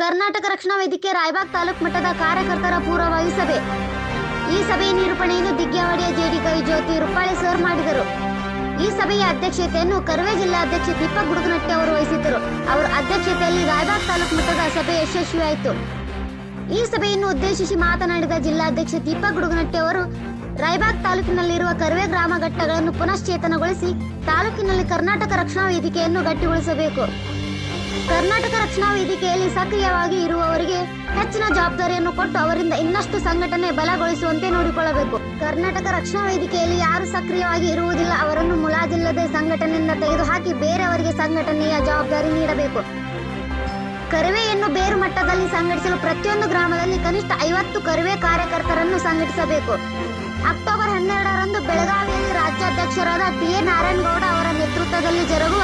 ಕರ್ನಾಟಕ ರಕ್ಷಣಾ ವೇದಿಕೆ ರಾಯಬಾಗ್ ತಾಲೂಕು ಮಟ್ಟದ ಕಾರ್ಯಕರ್ತರ ಪೂರ್ವಭಾವಿ ಸಭೆ ಈ ಸಭೆಯ ನಿರೂಪಣೆಯನ್ನು ದಿಗ್ಗಾವಡಿಯ ಜೆಡಿ ಕೈ ಜ್ಯೋತಿ ರೂಪಾಳಿ ಸರ್ ಮಾಡಿದರು. ಈ ಸಭೆಯ ಅಧ್ಯಕ್ಷತೆಯನ್ನು ಕರ್ವೆ ಜಿಲ್ಲಾ ಅಧ್ಯಕ್ಷ ದೀಪಕ್ ಗುಡುಗನಟ್ಟಿ ಅವರು ವಹಿಸಿದ್ದರು. ಅವರ ಅಧ್ಯಕ್ಷತೆಯಲ್ಲಿ ರಾಯಬಾಗ್ ತಾಲೂಕು ಮಟ್ಟದ ಸಭೆ ಯಶಸ್ವಿಯಾಯಿತು. ಈ ಸಭೆಯನ್ನು ಉದ್ದೇಶಿಸಿ ಮಾತನಾಡಿದ ಜಿಲ್ಲಾಧ್ಯಕ್ಷ ದೀಪಕ್ ಗುಡುಗನಟ್ಟಿ ಅವರು, ರಾಯಬಾಗ್ ತಾಲೂಕಿನಲ್ಲಿರುವ ಕರ್ವೆ ಗ್ರಾಮ ಘಟ್ಟಗಳನ್ನು ಪುನಶ್ಚೇತನಗೊಳಿಸಿ ತಾಲೂಕಿನಲ್ಲಿ ಕರ್ನಾಟಕ ರಕ್ಷಣಾ ವೇದಿಕೆಯನ್ನು ಗಟ್ಟಿಗೊಳಿಸಬೇಕು. ಕರ್ನಾಟಕ ರಕ್ಷಣಾ ವೇದಿಕೆಯಲ್ಲಿ ಸಕ್ರಿಯವಾಗಿ ಇರುವವರಿಗೆ ಹೆಚ್ಚಿನ ಜವಾಬ್ದಾರಿಯನ್ನು ಕೊಟ್ಟು ಅವರಿಂದ ಇನ್ನಷ್ಟು ಸಂಘಟನೆ ಬಲಗೊಳಿಸುವಂತೆ ನೋಡಿಕೊಳ್ಳಬೇಕು. ಕರ್ನಾಟಕ ರಕ್ಷಣಾ ವೇದಿಕೆಯಲ್ಲಿ ಯಾರು ಸಕ್ರಿಯವಾಗಿ ಇರುವುದಿಲ್ಲ, ಅವರನ್ನು ಮುಲಾಜಿಲ್ಲದೆ ಸಂಘಟನೆಯಿಂದ ತೆಗೆದುಹಾಕಿ ಬೇರೆಯವರಿಗೆ ಸಂಘಟನೆಯ ಜವಾಬ್ದಾರಿ ನೀಡಬೇಕು. ಕರುವೆಯನ್ನು ಮಟ್ಟದಲ್ಲಿ ಸಂಘಟಿಸಲು ಪ್ರತಿಯೊಂದು ಗ್ರಾಮದಲ್ಲಿ ಕನಿಷ್ಠ ಐವತ್ತು ಕರುವೆ ಕಾರ್ಯಕರ್ತರನ್ನು ಸಂಘಟಿಸಬೇಕು. ಅಕ್ಟೋಬರ್ ಹನ್ನೆರಡರಂದು ಬೆಳಗಾವಿಯಲ್ಲಿ ರಾಜ್ಯಾಧ್ಯಕ್ಷರಾದ ಟಿ ಎ ನಾರಾಯಣಗೌಡ ಅವರ ನೇತೃತ್ವದಲ್ಲಿ ಜರುಗುವ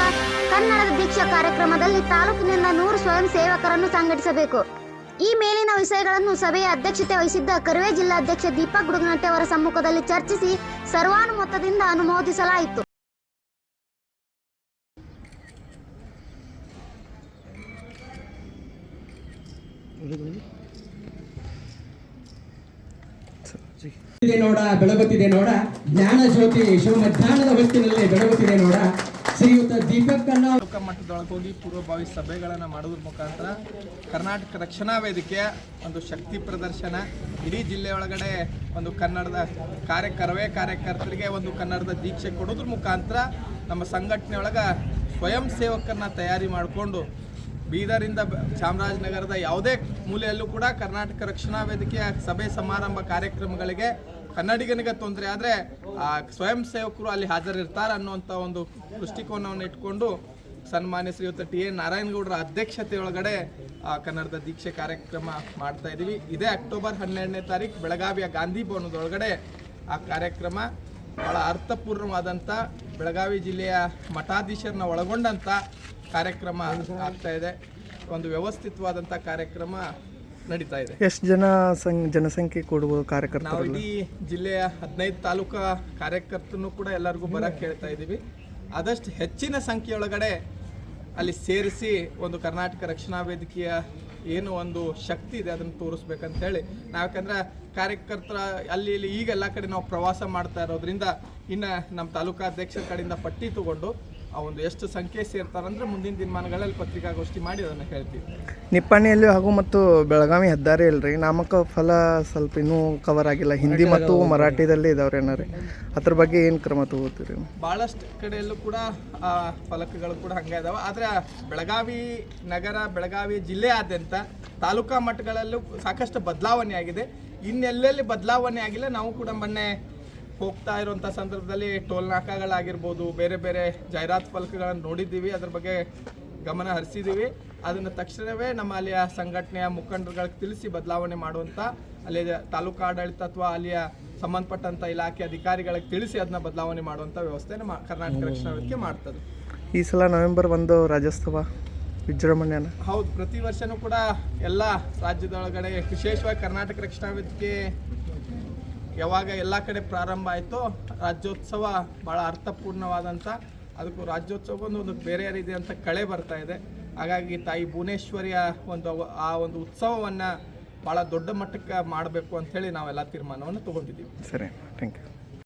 ಕನ್ನಡದ ದೀಕ್ಷಾ ಕಾರ್ಯಕ್ರಮದಲ್ಲಿ ತಾಲೂಕಿನಿಂದ ನೂರು ಸ್ವಯಂ ಸೇವಕರನ್ನು ಸಂಘಟಿಸಬೇಕು. ಈ ಮೇಲಿನ ವಿಷಯಗಳನ್ನು ಸಭೆಯ ಅಧ್ಯಕ್ಷತೆ ವಹಿಸಿದ್ದ ಕರುವೆ ಜಿಲ್ಲಾಧ್ಯಕ್ಷ ದೀಪಕ್ ಗುಡುಗನಟ್ಟೆ ಅವರ ಸಮ್ಮುಖದಲ್ಲಿ ಚರ್ಚಿಸಿ ಸರ್ವಾನುಮತದಿಂದ ಅನುಮೋದಿಸಲಾಯಿತು. ನೋಡ ಬೆಳಗುತ್ತಿದೆ ನೋಡ. ಜ್ಞಾನ ಜ್ಯೋತಿ ಶಿವ ಮಧ್ಯಾಹ್ನದ ಹೊತ್ತಿನಲ್ಲಿ ಬೆಳಗುತ್ತಿದೆ ನೋಡ. ಶ್ರೀಯುತ ದೀಪಕ್ ತಾಲೂಕಾ ಮಟ್ಟದೊಳಗೆ ಹೋಗಿ ಪೂರ್ವಭಾವಿ ಸಭೆಗಳನ್ನು ಮಾಡೋದ್ರ ಮುಖಾಂತರ ಕರ್ನಾಟಕ ರಕ್ಷಣಾ ವೇದಿಕೆಯ ಒಂದು ಶಕ್ತಿ ಪ್ರದರ್ಶನ, ಇಡೀ ಜಿಲ್ಲೆ ಒಳಗಡೆ ಒಂದು ಕನ್ನಡದ ಕಾರ್ಯಕರ್ವೇ ಕಾರ್ಯಕರ್ತರಿಗೆ ಒಂದು ಕನ್ನಡದ ದೀಕ್ಷೆ ಕೊಡೋದ್ರ ಮುಖಾಂತರ ನಮ್ಮ ಸಂಘಟನೆ ಒಳಗೆ ಸ್ವಯಂ ಸೇವಕರನ್ನ ತಯಾರಿ ಮಾಡಿಕೊಂಡು ಬೀದರಿಂದ ಚಾಮರಾಜನಗರದ ಯಾವುದೇ ಮೂಲೆಯಲ್ಲೂ ಕೂಡ ಕರ್ನಾಟಕ ರಕ್ಷಣಾ ವೇದಿಕೆಯ ಸಭೆ ಸಮಾರಂಭ ಕಾರ್ಯಕ್ರಮಗಳಿಗೆ ಕನ್ನಡಿಗನಿಗೆ ತೊಂದರೆ ಆದರೆ ಸ್ವಯಂ ಸೇವಕರು ಅಲ್ಲಿ ಹಾಜರಿರ್ತಾರೆ ಅನ್ನುವಂಥ ಒಂದು ದೃಷ್ಟಿಕೋನವನ್ನು ಇಟ್ಕೊಂಡು ಸನ್ಮಾನ್ಯ ಶ್ರೀಯುತ ಟಿ ಎ ನಾರಾಯಣಗೌಡರ ಅಧ್ಯಕ್ಷತೆಯೊಳಗಡೆ ಕನ್ನಡದ ದೀಕ್ಷೆ ಕಾರ್ಯಕ್ರಮ ಮಾಡ್ತಾ ಇದ್ದೀವಿ ಇದೇ ಅಕ್ಟೋಬರ್ ಹನ್ನೆರಡನೇ ತಾರೀಕು ಬೆಳಗಾವಿಯ ಗಾಂಧಿ ಭವನದೊಳಗಡೆ ಆ ಕಾರ್ಯಕ್ರಮ ಬಹಳ ಅರ್ಥಪೂರ್ಣವಾದಂಥ ಬೆಳಗಾವಿ ಜಿಲ್ಲೆಯ ಮಠಾಧೀಶರನ್ನ ಒಳಗೊಂಡಂಥ ಕಾರ್ಯಕ್ರಮ ಆಗ್ತಾ ಇದೆ. ಒಂದು ವ್ಯವಸ್ಥಿತವಾದಂಥ ಕಾರ್ಯಕ್ರಮ ನಡೀತಾ ಇದೆ. ಎಷ್ಟು ಜನ ಸಂ ಜನಸಂಖ್ಯೆ ಕೊಡುವ ನಾವು ಇಡೀ ಜಿಲ್ಲೆಯ ಹದಿನೈದು ತಾಲೂಕಾ ಕಾರ್ಯಕರ್ತನೂ ಕೂಡ ಎಲ್ಲರಿಗೂ ಬರಕ್ಕೆ ಹೇಳ್ತಾ ಇದ್ದೀವಿ. ಆದಷ್ಟು ಹೆಚ್ಚಿನ ಸಂಖ್ಯೆಯೊಳಗಡೆ ಅಲ್ಲಿ ಸೇರಿಸಿ ಒಂದು ಕರ್ನಾಟಕ ರಕ್ಷಣಾ ವೇದಿಕೆಯ ಏನು ಒಂದು ಶಕ್ತಿ ಇದೆ ಅದನ್ನು ತೋರಿಸ್ಬೇಕಂತ ಹೇಳಿ. ನಾವು ಯಾಕಂದ್ರೆ ಕಾರ್ಯಕರ್ತರ ಅಲ್ಲಿ ಇಲ್ಲಿ ಈಗ ಎಲ್ಲ ಕಡೆ ನಾವು ಪ್ರವಾಸ ಮಾಡ್ತಾ ಇರೋದ್ರಿಂದ ಇನ್ನು ನಮ್ಮ ತಾಲೂಕಾಧ್ಯಕ್ಷರ ಕಡೆಯಿಂದ ಪಟ್ಟಿ ತಗೊಂಡು ಆ ಒಂದು ಎಷ್ಟು ಸಂಖ್ಯೆ ಸೇರ್ತಾರಂದ್ರೆ ಮುಂದಿನ ದಿನಮಾನಗಳಲ್ಲಿ ಪತ್ರಿಕಾಗೋಷ್ಠಿ ಮಾಡಿ ಅದನ್ನು ಹೇಳ್ತೀವಿ. ನಿಪ್ಪಾಣಿಯಲ್ಲಿ ಹಾಗೂ ಮತ್ತು ಬೆಳಗಾವಿ ಹೆದ್ದಾರಿ ಅಲ್ರಿ ನಾಮಕ ಫಲ ಸ್ವಲ್ಪ ಇನ್ನೂ ಕವರ್ ಆಗಿಲ್ಲ. ಹಿಂದಿ ಮತ್ತು ಮರಾಠಿದಲ್ಲಿ ಇದಾವ್ರಿ ಏನಾರಿ ಅದ್ರ ಬಗ್ಗೆ ಏನು ಕ್ರಮ ತಗೋತೀರಿ ಭಾಳಷ್ಟು ಕಡೆಯಲ್ಲೂ ಕೂಡ ಆ ಫಲಕಗಳು ಕೂಡ ಹಂಗೆ ಇದಾವೆ. ಆದರೆ ಬೆಳಗಾವಿ ನಗರ ಬೆಳಗಾವಿ ಜಿಲ್ಲೆಯಾದ್ಯಂತ ತಾಲೂಕಾ ಮಟ್ಟಗಳಲ್ಲೂ ಸಾಕಷ್ಟು ಬದಲಾವಣೆ ಆಗಿದೆ. ಇನ್ನೆಲ್ಲೆಲ್ಲಿ ಬದಲಾವಣೆ ಆಗಿಲ್ಲ ನಾವು ಕೂಡ ಮೊನ್ನೆ ಹೋಗ್ತಾ ಇರುವಂಥ ಸಂದರ್ಭದಲ್ಲಿ ಟೋಲ್ ನಾಕಾಗಳಾಗಿರ್ಬೋದು ಬೇರೆ ಬೇರೆ ಜಾಹೀರಾತು ಫಲಕಗಳನ್ನು ನೋಡಿದ್ದೀವಿ ಅದ್ರ ಬಗ್ಗೆ ಗಮನ ಹರಿಸಿದ್ದೀವಿ. ಅದನ್ನು ತಕ್ಷಣವೇ ನಮ್ಮ ಅಲ್ಲಿಯ ಸಂಘಟನೆಯ ಮುಖಂಡರುಗಳಿಗೆ ತಿಳಿಸಿ ಬದಲಾವಣೆ ಮಾಡುವಂಥ ಅಲ್ಲಿಯ ತಾಲೂಕು ಆಡಳಿತ ಅಥವಾ ಅಲ್ಲಿಯ ಸಂಬಂಧಪಟ್ಟಂಥ ಇಲಾಖೆ ಅಧಿಕಾರಿಗಳಿಗೆ ತಿಳಿಸಿ ಅದನ್ನ ಬದಲಾವಣೆ ಮಾಡುವಂಥ ವ್ಯವಸ್ಥೆ ಮಾ- ಕರ್ನಾಟಕ ರಕ್ಷಣಾ ವೇದಿಕೆ ಮಾಡ್ತದೆ. ಈ ಸಲ ನವೆಂಬರ್ ಒಂದು ರಾಜ್ಯೋತ್ಸವ ವಿಜೃಂಭಣೆಯನ್ನು? ಹೌದು ಪ್ರತಿ ವರ್ಷನೂ ಕೂಡ ಎಲ್ಲ ರಾಜ್ಯದೊಳಗಡೆ ವಿಶೇಷವಾಗಿ ಕರ್ನಾಟಕ ರಕ್ಷಣಾ ವೇದಿಕೆ ಯಾವಾಗ ಎಲ್ಲ ಕಡೆ ಪ್ರಾರಂಭ ಆಯಿತೋ ರಾಜ್ಯೋತ್ಸವ ಭಾಳ ಅರ್ಥಪೂರ್ಣವಾದಂಥ ಅದಕ್ಕೂ ರಾಜ್ಯೋತ್ಸವಕ್ಕೊಂದು ಒಂದು ಬೇರೆ ಅಂತ ಕಳೆ ಬರ್ತಾ ಇದೆ. ಹಾಗಾಗಿ ತಾಯಿ ಭುವನೇಶ್ವರಿಯ ಒಂದು ಆ ಒಂದು ಉತ್ಸವವನ್ನು ಭಾಳ ದೊಡ್ಡ ಮಟ್ಟಕ್ಕೆ ಮಾಡಬೇಕು ಅಂಥೇಳಿ ನಾವೆಲ್ಲ ತೀರ್ಮಾನವನ್ನು ತೊಗೊಂಡಿದ್ದೀವಿ. ಸರಿ ಥ್ಯಾಂಕ್ ಯು